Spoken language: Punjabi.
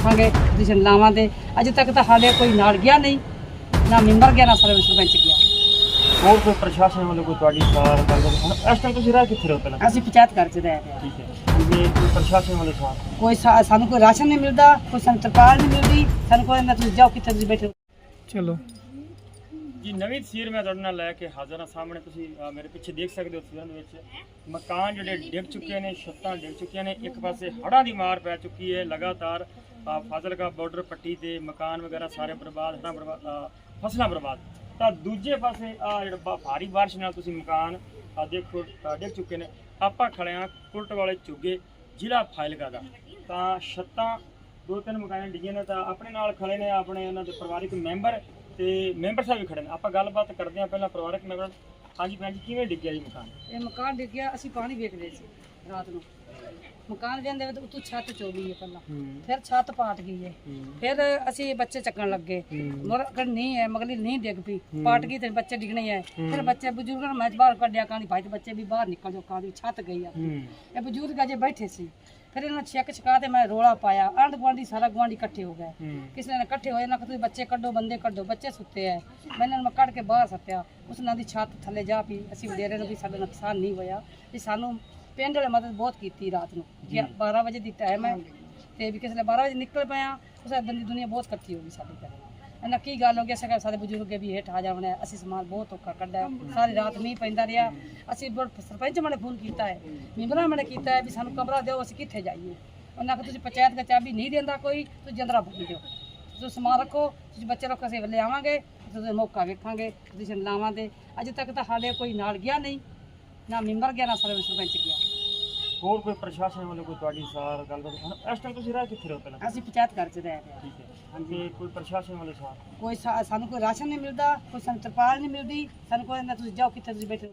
ਵੇਖਾਂਗੇ ਤੁਸੀਂ ਲਾਵਾਂ ਦੇ ਅਜੇ ਤੱਕ ਤਾਂ ਹਾਲੇ ਕੋਈ ਨਾਲ ਗਿਆ ਨਹੀਂ ਨਾ ਮੈਂਬਰ ਗਿਆ ਨਾ ਸਰਵਿਸ ਸਰਪੰਚ ਗਿਆ। ਹੋਰ ਕੋਈ ਪ੍ਰਸ਼ਾਸਨ ਵੱਲੋਂ ਕੋਈ ਤੁਹਾਡੀ ਸਾਰ ਗੱਲਬਾਤ ਹੁਣ ਇਸ ਟਾਈਮ ਤੁਸੀਂ ਰਹਿ ਕਿੱਥੇ ਰਹੋ ਪਹਿਲਾਂ ਅਸੀਂ ਪੰਚਾਇਤ ਘਰ ਚ ਰਹਿ ਰਹੇ ਹਾਂ। ਠੀਕ ਹੈ। ਤੇ ਕੋਈ ਪ੍ਰਸ਼ਾਸਨ ਵੱਲੋਂ ਸਾਰ ਕੋਈ ਸਾ- ਸਾਨੂੰ ਕੋਈ ਰਾਸ਼ਨ ਨਹੀਂ ਮਿਲਦਾ ਕੋਈ ਸਾਨੂੰ ਤਰਪਾਲ ਨਹੀਂ ਮਿਲਦੀ ਸਾਨੂੰ ਕੋਈ ਨਾ ਤੁਸੀਂ ਜਾਓ ਕਿੱਥੇ ਤੁਸੀਂ ਬੈਠੇ ਚਲੋ। ਜੀ ਨਵੀਂ ਤਸਵੀਰ ਮੈਂ ਤੁਹਾਡੇ ਨਾਲ ਲੈ ਕੇ ਹਾਜ਼ਰ ਹਾਂ। ਸਾਹਮਣੇ ਤੁਸੀਂ ਅਹ, ਮੇਰੇ ਪਿੱਛੇ ਦੇਖ ਸਕਦੇ ਹੋ ਤਸਵੀਰਾਂ ਦੇ ਵਿੱਚ। ਮਕਾਨ ਜਿਹੜੇ ਡਿੱਗ ਚੁੱਕੇ ਨੇ ਛੱਤਾਂ ਡਿੱਗ ਚੁੱਕੀਆਂ ਨੇ। ਇੱਕ ਪਾਸੇ ਹੜ੍ਹਾਂ ਦੀ ਮਾਰ ਪੈ ਚੁੱਕੀ ਹੈ ਲਗਾਤਾਰ। ਅਹ, ਫਾਜ਼ਿਲਕਾ ਬਾਰਡਰ ਪੱਟੀ ਤੇ ਮਕਾਨ ਵਗੈਰਾ ਸਾਰੇ ਬਰਬਾਦ ਹੜ੍ਹਾਂ ਬਰਬਾਦ ਅਹ, ਫਸਲਾਂ ਬਰਬਾਦ। ਤਾਂ ਦੂਜੇ ਪਾਸੇ ਆ ਜਿਹੜਾ ਬ ਭਾਰੀ ਬਾਰਿਸ਼ ਨਾਲ ਤੁਸੀਂ ਮਕਾਨ ਆ ਦੇਖੋ ਅਹ, ਡਿੱਗ ਚੁੱਕੇ ਨੇ। ਆਪਾਂ ਖੜੇ ਹਾਂ ਕੁਲਟ ਵਾਲੇ ਚੁੱਗੇ ਜ਼ਿਲ੍ਹਾ ਫਾਜ਼ਿਲਕਾ ਦਾ। ਤਾਂ ਛੱਤਾਂ ਦੋ ਤਿੰਨ ਮਕਾਨਾਂ ਡਿੱਗੇ ਨੇ ਤਾਂ ਆਪਣੇ ਨਾਲ ਖੜੇ ਨੇ ਆਪਣੇ ਉਹਨਾਂ ਦੇ ਪਰਿਵਾਰਿਕ ਮੈਂਬਰ। ਤੇ ਮੈਂਬਰ ਸਾਹਿਬ ਵੀ ਖੜੇ ਨੇ। ਆਪਾਂ ਗੱਲਬਾਤ ਕਰਦੇ ਹਾਂ ਪਹਿਲਾਂ ਪਰਿਵਾਰਕ ਮੈਂਬਰ ਹਾਂਜੀ ਭੈਣ ਜੀ, ਕਿਵੇਂ ਡਿੱਗਿਆ ਜੀ ਮਕਾਨ? ਇਹ ਮਕਾਨ ਡਿੱਗਿਆ, ਅਸੀਂ ਪਾਣੀ ਵੇਖ ਸੀ। ਰਾਤ ਨੂੰ। ਮਕਾਨ ਦੇ ਅੰਦਰ ਉੱਤੋਂ ਛੱਤ ਚੋ ਗਈ ਹੈ ਪਹਿਲਾਂ। ਫਿਰ ਛੱਤ ਪਾਟ ਗਈ ਹੈ। ਫਿਰ ਅਸੀਂ ਬੱਚੇ ਚੱਕਣ ਲੱਗੇ। ਮਰ ਅਗਰ ਨਹੀਂ ਹੈ ਮਗਲੀ ਨਹੀਂ ਡਿੱਗ ਪਈ। ਪਾਟ ਗਈ ਤੇ ਬੱਚੇ ਡਿੱਗਣੇ ਹੈ। ਫਿਰ ਬੱਚੇ ਬਜ਼ੁਰਗਾਂ ਨੂੰ ਮੈਂ ਬਾਹਰ ਕੱਢਿਆ ਕਾਂਦੀ ਭਾਈ ਤੇ ਬੱਚੇ ਵੀ ਬਾਹਰ ਨਿਕਲ ਜਾਓ ਕਾਂਦੀ ਛੱਤ ਗਈ ਆ ਇਹ ਬਜ਼ੁਰਗ ਅਜੇ ਬੈਠੇ ਸੀ। ਫਿਰ ਇਹਨਾਂ ਚੈੱਕ ਚਕਾ ਤੇ ਮੈਂ ਰੋਲਾ ਪਾਇਆ। ਆਂਢ ਗੁਆਂਢੀ ਸਾਰਾ ਗੁਆਂਢੀ ਇਕੱਠੇ ਹੋ ਗਏ। ਕਿਸੇ ਨੇ ਇਕੱਠੇ ਹੋਏ ਨਾ ਕਿ ਤੁਸੀਂ ਬੱਚੇ ਕੱਢੋ ਬੰਦੇ ਕੱਢੋ ਬੱਚੇ ਸੁੱਤੇ ਐ। ਮੈਂ ਇਹਨਾਂ ਨੂੰ ਕੱਢ ਕੇ ਬਾਹਰ ਸੱਤਿਆ ਉਸ ਨਾਲ ਦੀ ਛੱਤ ਥੱਲੇ ਜਾ ਪਈ। ਅਸੀਂ ਵਡੇਰੇ ਨੂੰ ਵੀ ਸਾਡਾ ਨੁਕਸਾਨ ਨਹੀਂ ਹੋਇਆ। ਵੀ ਸਾਨੂੰ ਪਿੰਡ ਵਾਲੇ ਮਦਦ ਬਹੁਤ ਕੀਤੀ ਰਾਤ ਨੂੰ। ਕਿ 12 ਵਜੇ ਦੀ ਟਾਈਮ ਹੈ ਤੇ ਵੀ ਕਿਸੇ ਨੇ 12 ਵਜੇ ਨਿਕਲ ਪਿਆ ਉਸ ਬੰਦੀ ਦੁਨੀਆ ਬਹੁਤ ਇਕੱਠੀ ਹੋ ਗਈ ਸਾਡੇ ਘਰੇ। ਇਹਨਾਂ ਕੀ ਗੱਲ ਹੋ ਗਈ ਸਕੇ ਸਾਡੇ ਬਜ਼ੁਰਗ ਵੀ ਹੇਠ ਆ ਜਾਵਣੇ ਅਸੀਂ ਸਮਾਨ ਬਹੁਤ ਔਖਾ ਕੱਢਿਆ ਸਾਰੀ ਰਾਤ ਮੀਂਹ ਪੈਂਦਾ ਰਿਹਾ। ਅਸੀਂ ਸਰਪੰਚ ਮਨੇ ਫੋਨ ਕੀਤਾ ਹੈ ਮੈਂਬਰਾਂ ਮਨੇ ਕੀਤਾ ਹੈ ਵੀ ਸਾਨੂੰ ਕਮਰਾ ਦਿਓ ਅਸੀਂ ਕਿੱਥੇ ਜਾਈਏ? ਉਹਨਾਂ ਕਿ ਤੁਸੀਂ ਪੰਚਾਇਤ ਦਾ ਚਾਬੀ ਨਹੀਂ ਦਿੰਦਾ ਕੋਈ ਤੁਸੀਂ ਜੰਦਰਾ ਬੁੱਕ ਦਿਓ। ਤੁਸੀਂ ਸਮਾਨ ਰੱਖੋ ਤੁਸੀਂ ਬੱਚੇ ਰੱਖੋ ਅਸੀਂ ਲੈ ਆਵਾਂਗੇ ਤੁਸੀਂ ਮੌਕਾ ਵੇਖਾਂਗੇ ਤੁਸੀਂ ਲਾਵਾਂ ਦੇ ਅਜੇ ਤੱਕ ਤਾਂ ਹਾਲੇ ਕੋਈ ਨਾਲ ਗਿਆ ਨਹੀਂ। ਨਾ ਮੈਂਬਰ ਗਿਆ ਨਾ ਸਰਵਿਸ ਸਰਪੰਚ ਗਿਆ। ਹੋਰ ਕੋਈ ਪ੍ਰਸ਼ਾਸਨ ਵੱਲੋਂ ਕੋਈ ਤੁਹਾਡੀ ਸਾਰ ਗੱਲਬਾਤ? ਹੁਣ ਇਸ ਟਾਈਮ ਤੁਸੀਂ ਰਹਿ ਕਿੱਥੇ ਰਹੋ ਪਹਿਲਾਂ? ਅਸੀਂ ਪੰਚਾਇਤ ਘਰ ਚ ਰਹਿ ਰਹੇ ਹਾਂ। ਠੀਕ ਹੈ। ਤੇ ਕੋਈ ਪ੍ਰਸ਼ਾਸਨ ਵੱਲੋਂ ਸਾਰ? ਕੋਈ ਸਾ- ਸਾਨੂੰ ਕੋਈ ਰਾਸ਼ਨ ਨਹੀਂ ਮਿਲਦਾ ਕੋਈ ਸਾਨੂੰ ਤਰਪਾਲ ਨਹੀਂ ਮਿਲਦੀ ਸਾਨੂੰ ਕੋਈ ਨਾ ਤੁਸੀਂ ਜਾਓ ਕਿੱਥੇ ਤੁਸੀਂ ਬੈਠੇ